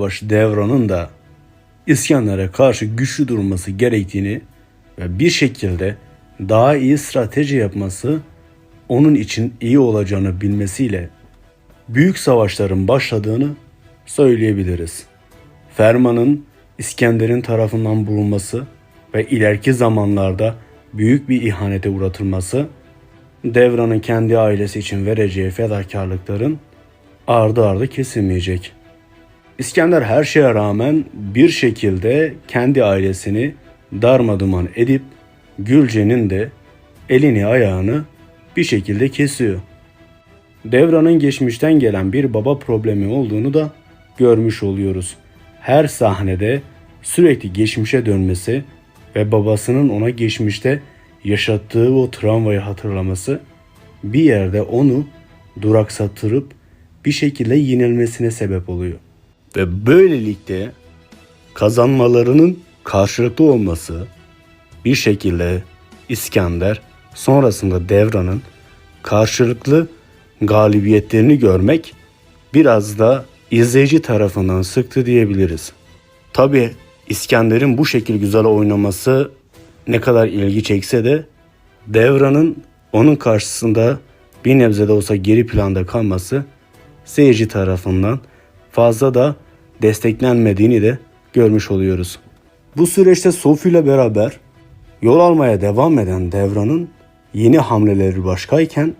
Baş Devran'ın da İskender'e karşı güçlü durması gerektiğini ve bir şekilde daha iyi strateji yapması onun için iyi olacağını bilmesiyle büyük savaşların başladığını söyleyebiliriz. Ferman'ın İskender'in tarafından bulunması ve ileriki zamanlarda büyük bir ihanete uğratılması Devran'ın kendi ailesi için vereceği fedakarlıkların ardı ardı kesilmeyecek. İskender her şeye rağmen bir şekilde kendi ailesini darmaduman edip Gülce'nin de elini ayağını bir şekilde kesiyor. Devran'ın geçmişten gelen bir baba problemi olduğunu da görmüş oluyoruz. Her sahnede sürekli geçmişe dönmesi ve babasının ona geçmişte yaşattığı o travmayı hatırlaması bir yerde onu duraksatırıp bir şekilde yenilmesine sebep oluyor. Ve böylelikle kazanmalarının karşılıklı olması bir şekilde İskender sonrasında Devran'ın karşılıklı galibiyetlerini görmek biraz da izleyici tarafından sıktı diyebiliriz. Tabi İskender'in bu şekil güzel oynaması ne kadar ilgi çekse de Devran'ın onun karşısında bir nebze de olsa geri planda kalması seyirci tarafından fazla da desteklenmediğini de görmüş oluyoruz. Bu süreçte Sophie ile beraber yol almaya devam eden Devran'ın yeni hamleleri başkayken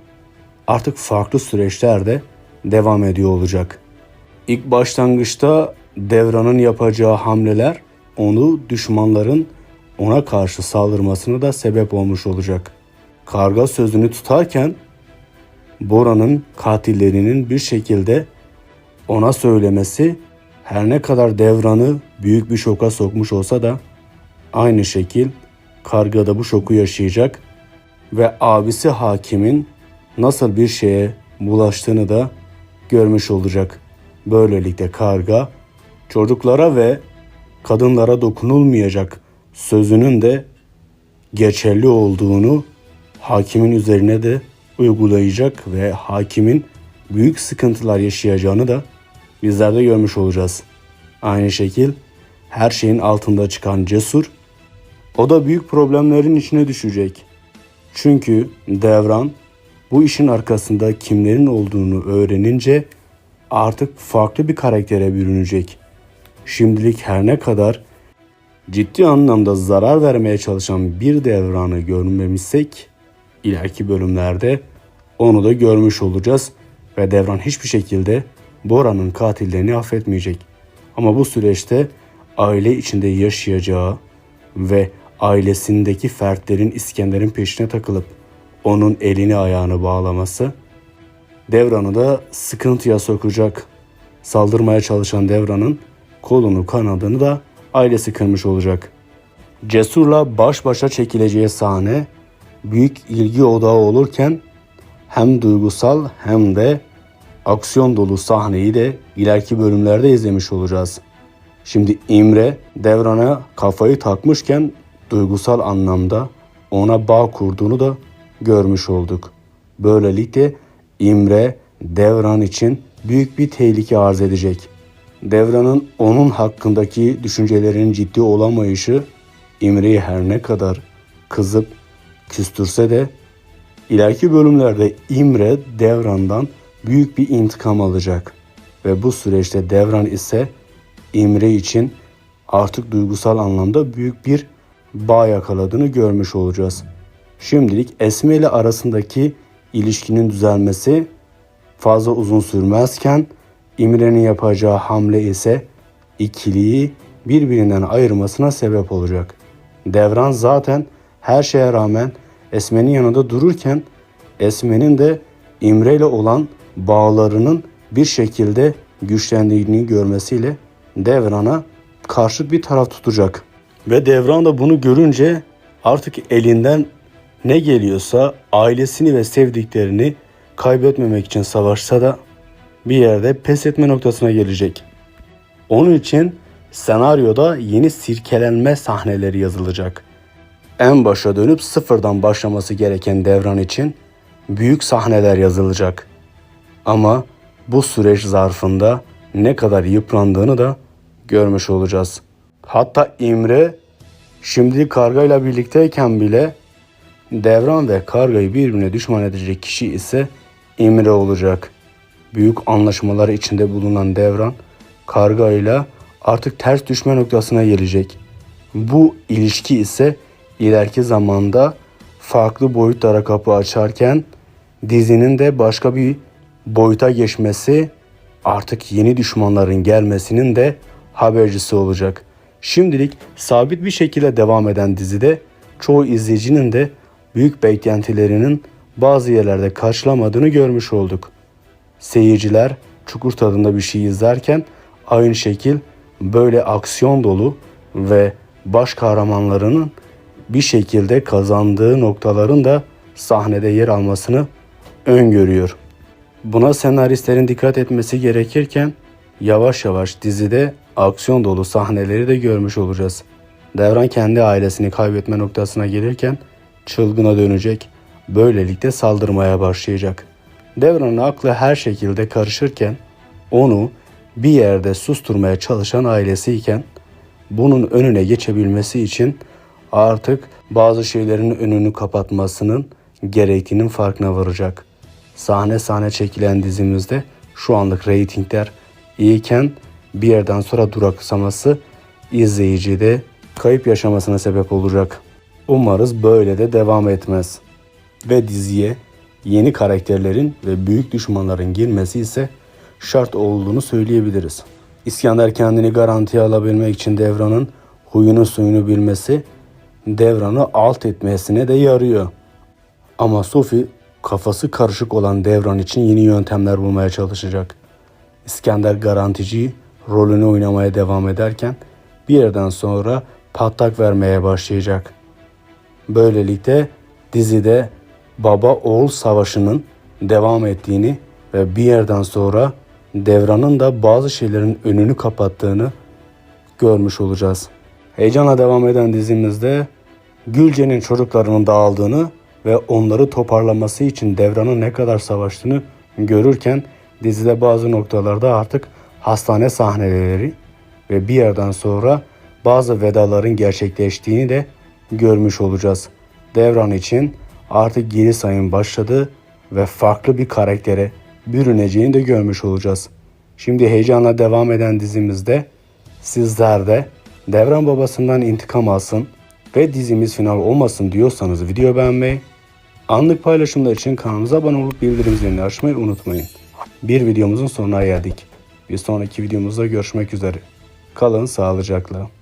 artık farklı süreçlerde devam ediyor olacak. İlk başlangıçta Devran'ın yapacağı hamleler onu düşmanların ona karşı saldırmasına da sebep olmuş olacak. Karga sözünü tutarken Bora'nın katillerinin bir şekilde ona söylemesi her ne kadar Devran'ı büyük bir şoka sokmuş olsa da aynı şekil Karga da bu şoku yaşayacak ve abisi hakimin nasıl bir şeye bulaştığını da görmüş olacak. Böylelikle karga çocuklara ve kadınlara dokunulmayacak sözünün de geçerli olduğunu hakimin üzerine de uygulayacak ve hakimin büyük sıkıntılar yaşayacağını da bizler de görmüş olacağız. Aynı şekil her şeyin altında çıkan cesur o da büyük problemlerin içine düşecek. Çünkü Devran bu işin arkasında kimlerin olduğunu öğrenince artık farklı bir karaktere bürünecek. Şimdilik her ne kadar ciddi anlamda zarar vermeye çalışan bir devranı görmemişsek ileriki bölümlerde onu da görmüş olacağız ve devran hiçbir şekilde Bora'nın katillerini affetmeyecek. Ama bu süreçte aile içinde yaşayacağı ve ailesindeki fertlerin İskender'in peşine takılıp onun elini ayağını bağlaması Devran'ı da sıkıntıya sokacak. Saldırmaya çalışan Devran'ın kolunu kanadını da ailesi kırmış olacak. Cesur'la baş başa çekileceği sahne büyük ilgi odağı olurken hem duygusal hem de aksiyon dolu sahneyi de ileriki bölümlerde izlemiş olacağız. Şimdi İmre Devran'a kafayı takmışken duygusal anlamda ona bağ kurduğunu da görmüş olduk. Böylelikle İmre Devran için büyük bir tehlike arz edecek. Devran'ın onun hakkındaki düşüncelerinin ciddi olamayışı İmre'yi her ne kadar kızıp küstürse de ileriki bölümlerde İmre Devran'dan büyük bir intikam alacak. Ve bu süreçte Devran ise İmre için artık duygusal anlamda büyük bir bağ yakaladığını görmüş olacağız. Şimdilik Esme ile arasındaki ilişkinin düzelmesi fazla uzun sürmezken İmre'nin yapacağı hamle ise ikiliyi birbirinden ayırmasına sebep olacak. Devran zaten her şeye rağmen Esme'nin yanında dururken Esme'nin de İmre ile olan bağlarının bir şekilde güçlendiğini görmesiyle Devran'a karşı bir taraf tutacak. Ve Devran da bunu görünce artık elinden ne geliyorsa ailesini ve sevdiklerini kaybetmemek için savaşsa da bir yerde pes etme noktasına gelecek. Onun için senaryoda yeni sirkelenme sahneleri yazılacak. En başa dönüp sıfırdan başlaması gereken devran için büyük sahneler yazılacak. Ama bu süreç zarfında ne kadar yıprandığını da görmüş olacağız. Hatta İmre şimdi kargayla birlikteyken bile Devran ve kargayı birbirine düşman edecek kişi ise İmre olacak. Büyük anlaşmalar içinde bulunan Devran kargayla artık ters düşme noktasına gelecek. Bu ilişki ise ileriki zamanda farklı boyutlara kapı açarken dizinin de başka bir boyuta geçmesi artık yeni düşmanların gelmesinin de habercisi olacak. Şimdilik sabit bir şekilde devam eden dizide çoğu izleyicinin de büyük beklentilerinin bazı yerlerde karşılamadığını görmüş olduk. Seyirciler çukur tadında bir şey izlerken aynı şekil böyle aksiyon dolu ve baş kahramanlarının bir şekilde kazandığı noktaların da sahnede yer almasını öngörüyor. Buna senaristlerin dikkat etmesi gerekirken yavaş yavaş dizide aksiyon dolu sahneleri de görmüş olacağız. Devran kendi ailesini kaybetme noktasına gelirken çılgına dönecek, böylelikle saldırmaya başlayacak. Devran'ın aklı her şekilde karışırken onu bir yerde susturmaya çalışan ailesiyken bunun önüne geçebilmesi için artık bazı şeylerin önünü kapatmasının gerektiğinin farkına varacak. Sahne sahne çekilen dizimizde şu anlık reytingler iyiyken bir yerden sonra duraksaması izleyicide kayıp yaşamasına sebep olacak. Umarız böyle de devam etmez. Ve diziye yeni karakterlerin ve büyük düşmanların girmesi ise şart olduğunu söyleyebiliriz. İskender kendini garantiye alabilmek için Devran'ın huyunu suyunu bilmesi Devran'ı alt etmesine de yarıyor. Ama Sophie kafası karışık olan Devran için yeni yöntemler bulmaya çalışacak. İskender garantici rolünü oynamaya devam ederken bir yerden sonra patlak vermeye başlayacak. Böylelikle dizide baba oğul savaşının devam ettiğini ve bir yerden sonra Devran'ın da bazı şeylerin önünü kapattığını görmüş olacağız. Heyecanla devam eden dizimizde Gülce'nin çocuklarının dağıldığını ve onları toparlaması için Devran'ın ne kadar savaştığını görürken dizide bazı noktalarda artık hastane sahneleri ve bir yerden sonra bazı vedaların gerçekleştiğini de görmüş olacağız. Devran için artık geri sayım başladı ve farklı bir karaktere bürüneceğini de görmüş olacağız. Şimdi heyecanla devam eden dizimizde sizler de Devran babasından intikam alsın ve dizimiz final olmasın diyorsanız video beğenmeyi, anlık paylaşımlar için kanalımıza abone olup bildirim zilini açmayı unutmayın. Bir videomuzun sonuna geldik. Bir sonraki videomuzda görüşmek üzere. Kalın sağlıcakla.